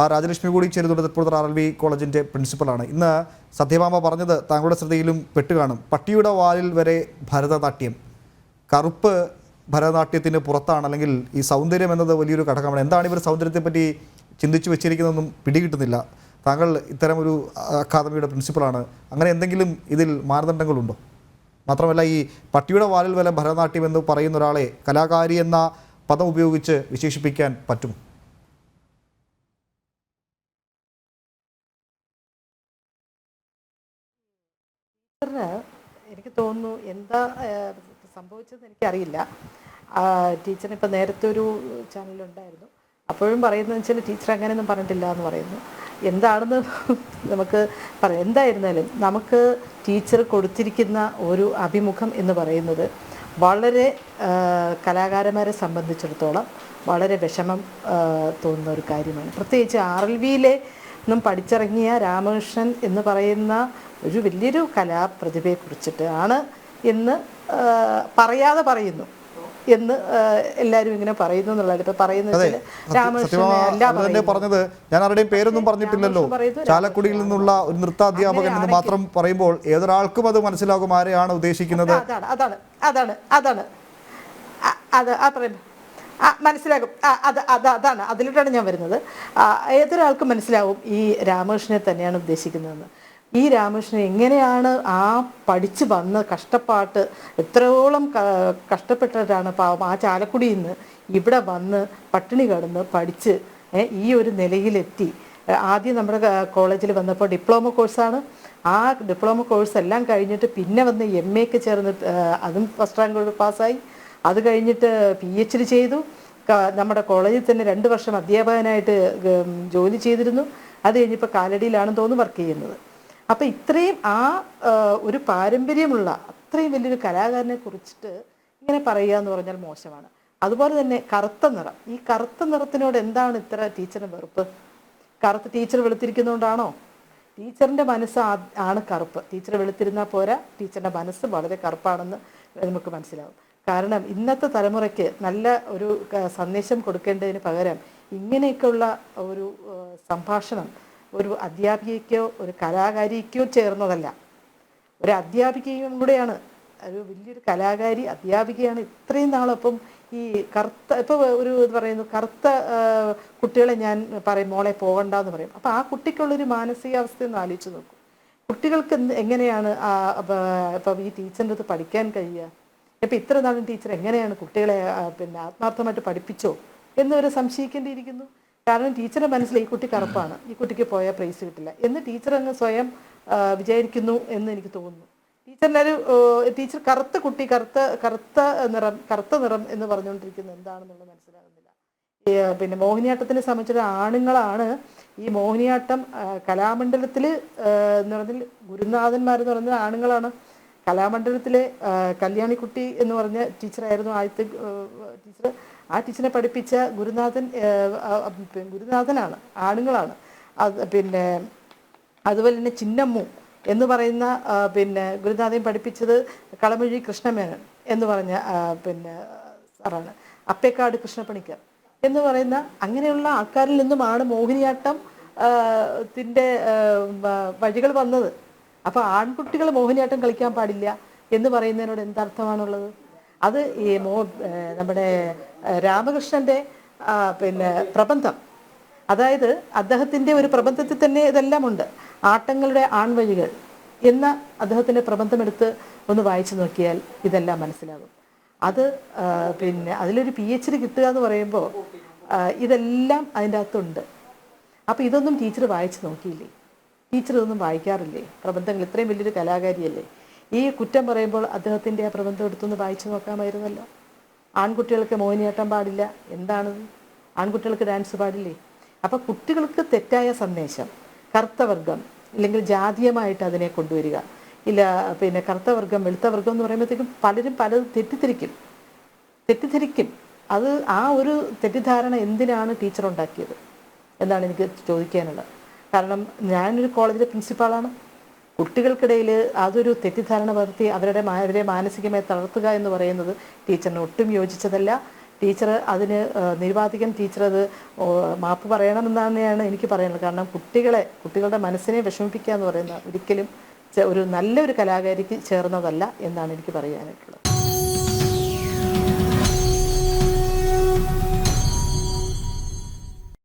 ആ രാജലക്ഷ്മി കൂടി ചേരുന്നുണ്ട് തൃപ്പൂണിത്തുറ ആർ എൽ ബി കോളേജിന്റെ പ്രിൻസിപ്പലാണ് ഇന്ന് സത്യഭാമ പറഞ്ഞത് താങ്കളുടെ ശ്രദ്ധയിലും പെട്ടുകാണും പട്ടിയുടെ വാലിൽ വരെ ഭരതനാട്യം. കറുപ്പ് ഭരതനാട്യത്തിന് പുറത്താണ് അല്ലെങ്കിൽ ഈ സൗന്ദര്യം എന്നത് വലിയൊരു ഘടകമാണ്. എന്താണ് ഇവർ സൗന്ദര്യത്തെപ്പറ്റി ചിന്തിച്ചു വെച്ചിരിക്കുന്നതെന്നും പിടികിട്ടുന്നില്ല. താങ്കൾ ഇത്തരം ഒരു അക്കാദമിയുടെ പ്രിൻസിപ്പളാണ്. അങ്ങനെ എന്തെങ്കിലും ഇതിൽ മാനദണ്ഡങ്ങളുണ്ടോ? മാത്രമല്ല ഈ പട്ടിയുടെ വാലിൽ വരെ ഭരതനാട്യം എന്ന് പറയുന്ന ഒരാളെ കലാകാരി എന്ന പദം ഉപയോഗിച്ച് വിശേഷിപ്പിക്കാൻ പറ്റുമോ? ടീച്ചറിന് എനിക്ക് തോന്നുന്നു എന്താ സംഭവിച്ചതെന്ന് എനിക്കറിയില്ല. ടീച്ചറിന് ഇപ്പം നേരത്തെ ഒരു ചാനലുണ്ടായിരുന്നു. അപ്പോഴും പറയുന്നത് വെച്ചാൽ ടീച്ചർ അങ്ങനെയൊന്നും പറഞ്ഞിട്ടില്ല എന്ന് പറയുന്നു. എന്താണെന്ന് നമുക്ക് പറയാം. എന്തായിരുന്നാലും നമുക്ക് ടീച്ചർ കൊടുത്തിരിക്കുന്ന ഒരു അഭിമുഖം എന്ന് പറയുന്നത് വളരെ കലാകാരന്മാരെ സംബന്ധിച്ചിടത്തോളം വളരെ വിഷമം തോന്നുന്ന ഒരു കാര്യമാണ്. പ്രത്യേകിച്ച് ആർ എൽ വിയിലെ നിന്നും പഠിച്ചിറങ്ങിയ രാമകൃഷ്ണൻ എന്ന് പറയുന്ന ഒരു വലിയൊരു കലാപ്രതിഭയെ കുറിച്ചിട്ട് ആണ് എന്ന് പറയാതെ പറയുന്നു. എന്ന് എല്ലാരും എല്ലാവരും ഇങ്ങനെ പറയുന്നു എന്നുള്ളത് ഇപ്പൊ പറയുന്നത് പറയുന്നത്. പറഞ്ഞത് ഞാൻ ആരുടെയും പേരൊന്നും പറഞ്ഞിട്ടില്ലല്ലോ. ചാലക്കുടിയിൽ നിന്നുള്ള ഒരു നൃത്താധ്യാപകൻ എന്ന് മാത്രം പറയുമ്പോൾ ഏതൊരാൾക്കും അത് മനസ്സിലാകും ആരെയാണ് ഉദ്ദേശിക്കുന്നത്. അതാണ് അതാണ് അതാണ്. അതാണ് അത് ആ പറയുന്നത് മനസ്സിലാകും. അത് അത് അതാണ്. അതിലിട്ടാണ് ഞാൻ വരുന്നത്. ഏതൊരാൾക്കും മനസ്സിലാവും ഈ രാമകൃഷ്ണനെ തന്നെയാണ് ഉദ്ദേശിക്കുന്നതെന്ന്. ഈ രാമകൃഷ്ണൻ എങ്ങനെയാണ് ആ പഠിച്ച് വന്ന് കഷ്ടപ്പാട്ട് എത്രയോളം കഷ്ടപ്പെട്ടിട്ടാണ് പാവം ആ ചാലക്കുടിയിൽ നിന്ന് ഇവിടെ വന്ന് പട്ടിണി കടന്ന് പഠിച്ച് ഈ ഒരു നിലയിലെത്തി. ആദ്യം നമ്മുടെ കോളേജിൽ വന്നപ്പോൾ ഡിപ്ലോമ കോഴ്സാണ്. ആ ഡിപ്ലോമ കോഴ്സ് എല്ലാം കഴിഞ്ഞിട്ട് പിന്നെ വന്ന് എം എക്ക് ചേർന്ന് അതും ഫസ്റ്റ് റാങ്ക് പാസ്സായി. അത് കഴിഞ്ഞിട്ട് പി എച്ച് ഡി ചെയ്തു. നമ്മുടെ കോളേജിൽ തന്നെ രണ്ട് വർഷം അധ്യാപകനായിട്ട് ജോലി ചെയ്തിരുന്നു. അത് കഴിഞ്ഞിപ്പോൾ കാലടിയിലാണെന്ന് തോന്നുന്നു വർക്ക് ചെയ്യുന്നത്. അപ്പം ഇത്രയും ആ ആ, ഒരു പാരമ്പര്യമുള്ള അത്രയും വലിയൊരു കലാകാരനെ കുറിച്ചിട്ട് ഇങ്ങനെ പറയുക എന്ന് പറഞ്ഞാൽ മോശമാണ്. അതുപോലെ തന്നെ കറുത്ത നിറം. ഈ കറുത്ത നിറത്തിനോട് എന്താണ് ഇത്ര ടീച്ചറിന് വെറുപ്പ്? കറുത്ത ടീച്ചർ വെളുത്തിരിക്കുന്നതുകൊണ്ടാണോ ടീച്ചറിന്റെ മനസ്സ് ആണ് കറുപ്പ്. ടീച്ചർ വെളുത്തിരുന്നാൽ പോരാ. ടീച്ചറിന്റെ മനസ്സ് വളരെ കറുപ്പാണെന്ന് നമുക്ക് മനസ്സിലാവും. കാരണം ഇന്നത്തെ തലമുറയ്ക്ക് നല്ല ഒരു സന്ദേശം കൊടുക്കേണ്ടതിന് പകരം ഇങ്ങനെയൊക്കെയുള്ള ഒരു സംഭാഷണം ഒരു അധ്യാപികയ്ക്കോ ഒരു കലാകാരിക്കോ ചേർന്നതല്ല. ഒരു അധ്യാപികയും കൂടെയാണ് ഒരു വലിയൊരു കലാകാരി അധ്യാപികയാണ് ഇത്രയും നാളൊപ്പം ഈ കറുത്ത ഇപ്പോൾ ഒരു ഇത് പറയുന്നു കറുത്ത കുട്ടികളെ ഞാൻ പറയും മോളെ പോകണ്ട എന്ന് പറയും. അപ്പോൾ ആ കുട്ടിക്കുള്ളൊരു മാനസികാവസ്ഥ ഒന്ന് ആലോചിച്ച് നോക്കും. കുട്ടികൾക്ക് എങ്ങനെയാണ് ഇപ്പം ഈ ടീച്ചറിന്റെ അടുത്ത് പഠിക്കാൻ കഴിയുക? ഇപ്പം ഇത്ര നാളും ടീച്ചർ എങ്ങനെയാണ് കുട്ടികളെ പിന്നെ ആത്മാർത്ഥമായിട്ട് പഠിപ്പിച്ചോ എന്നവരെ സംശയിക്കേണ്ടിയിരിക്കുന്നു. കാരണം ടീച്ചറെ മനസ്സിൽ ഈ കുട്ടി കറുപ്പാണ്. ഈ കുട്ടിക്ക് പോയാൽ പ്രൈസ് കിട്ടില്ല എന്ന് ടീച്ചർ അങ്ങ് സ്വയം വിചാരിക്കുന്നു എന്ന് എനിക്ക് തോന്നുന്നു. ടീച്ചറിനൊരു ടീച്ചർ കറുത്ത കുട്ടി കറുത്ത കറുത്ത നിറം കറുത്ത നിറം എന്ന് പറഞ്ഞുകൊണ്ടിരിക്കുന്നത് എന്താണെന്നുള്ളത് മനസ്സിലാകുന്നില്ല. പിന്നെ മോഹിനിയാട്ടത്തിനെ സംബന്ധിച്ചിട്ട് ആണുങ്ങളാണ് ഈ മോഹിനിയാട്ടം കലാമണ്ഡലത്തിൽ എന്ന് പറഞ്ഞാൽ ഗുരുനാഥന്മാരെന്ന് പറയുന്നത് ആണുങ്ങളാണ് കലാമണ്ഡലത്തിലെ കല്യാണിക്കുട്ടി എന്ന് പറഞ്ഞ ടീച്ചറായിരുന്നു ആദ്യത്തെ ടീച്ചർ. ആ ടീച്ചറിനെ പഠിപ്പിച്ച ഗുരുനാഥൻ ഗുരുനാഥനാണ് ആണുങ്ങളാണ്. അത് പിന്നെ അതുപോലെ തന്നെ ചിന്നമ്മു എന്ന് പറയുന്ന പിന്നെ ഗുരുനാഥൻ പഠിപ്പിച്ചത് കളമൊഴി കൃഷ്ണമേനൻ എന്ന് പറഞ്ഞ പിന്നെ സാറാണ്. അപ്പേക്കാട് കൃഷ്ണപ്പണിക്കർ എന്ന് പറയുന്ന അങ്ങനെയുള്ള ആൾക്കാരിൽ നിന്നുമാണ് മോഹിനിയാട്ടം ത്തിന്റെ വഴികൾ വന്നത്. അപ്പൊ ആൺകുട്ടികൾ മോഹിനിയാട്ടം കളിക്കാൻ പാടില്ല എന്ന് പറയുന്നതിനോട് എന്തർത്ഥമാണുള്ളത്? അത് ഈ മോ നമ്മുടെ രാമകൃഷ്ണന്റെ പിന്നെ പ്രബന്ധം. അതായത് അദ്ദേഹത്തിന്റെ ഒരു പ്രബന്ധത്തിൽ തന്നെ ഇതെല്ലാം ഉണ്ട്. ആട്ടങ്ങളുടെ ആൺവഴികൾ എന്ന അദ്ദേഹത്തിന്റെ പ്രബന്ധം എടുത്ത് ഒന്ന് വായിച്ചു നോക്കിയാൽ ഇതെല്ലാം മനസ്സിലാകും. അത് പിന്നെ അതിലൊരു പി എച്ച് ഡി കിട്ടുക എന്ന് പറയുമ്പോൾ ഇതെല്ലാം അതിന്റെ അകത്തുണ്ട്. അപ്പോൾ ഇതൊന്നും ടീച്ചർ വായിച്ചു നോക്കിയില്ലേ? ടീച്ചർ ഇതൊന്നും വായിക്കാറില്ലേ? പ്രബന്ധങ്ങൾ ഇത്രയും വലിയൊരു കലാകാരിയല്ലേ? ഈ കുറ്റം പറയുമ്പോൾ അദ്ദേഹത്തിന്റെ ആ പ്രബന്ധം എടുത്തൊന്ന് വായിച്ചു നോക്കാമായിരുന്നല്ലോ. ആൺകുട്ടികൾക്ക് മോഹിനിയാട്ടം പാടില്ല. എന്താണത്? ആൺകുട്ടികൾക്ക് ഡാൻസ് പാടില്ലേ? അപ്പോൾ കുട്ടികൾക്ക് തെറ്റായ സന്ദേശം കറുത്തവർഗം ഇല്ലെങ്കിൽ ജാതീയമായിട്ട് അതിനെ കൊണ്ടുവരിക. ഇല്ല പിന്നെ കറുത്തവർഗം വെളുത്തവർഗം എന്ന് പറയുമ്പോഴത്തേക്കും പലരും പലതും തെറ്റിദ്ധരിക്കും. തെറ്റിദ്ധരിക്കും. അത് ആ ഒരു തെറ്റിദ്ധാരണ എന്തിനാണ് ടീച്ചർ ഉണ്ടാക്കിയത്? എന്നാണ് എനിക്ക് ചോദിക്കാനുള്ളത്. കാരണം ഞാനൊരു കോളേജിലെ പ്രിൻസിപ്പാളാണ്. കുട്ടികൾക്കിടയിൽ അതൊരു തെറ്റിദ്ധാരണ പകർത്തി അവരുടെ അവരെ മാനസികമായി തളർത്തുക എന്ന് പറയുന്നത് ടീച്ചറിന് ഒട്ടും യോജിച്ചതല്ല. ടീച്ചർ അതിന് നിരുപാധികം ടീച്ചർ അത് മാപ്പ് പറയണമെന്നാണ് എനിക്ക് പറയാനുള്ളത്. കാരണം കുട്ടികളെ കുട്ടികളുടെ മനസ്സിനെ വിഷമിപ്പിക്കുക എന്ന് പറയുന്ന ഒരിക്കലും ഒരു നല്ലൊരു കലാകാരിക്ക് ചേർന്നതല്ല എന്നാണ് എനിക്ക് പറയാനായിട്ടുള്ളത്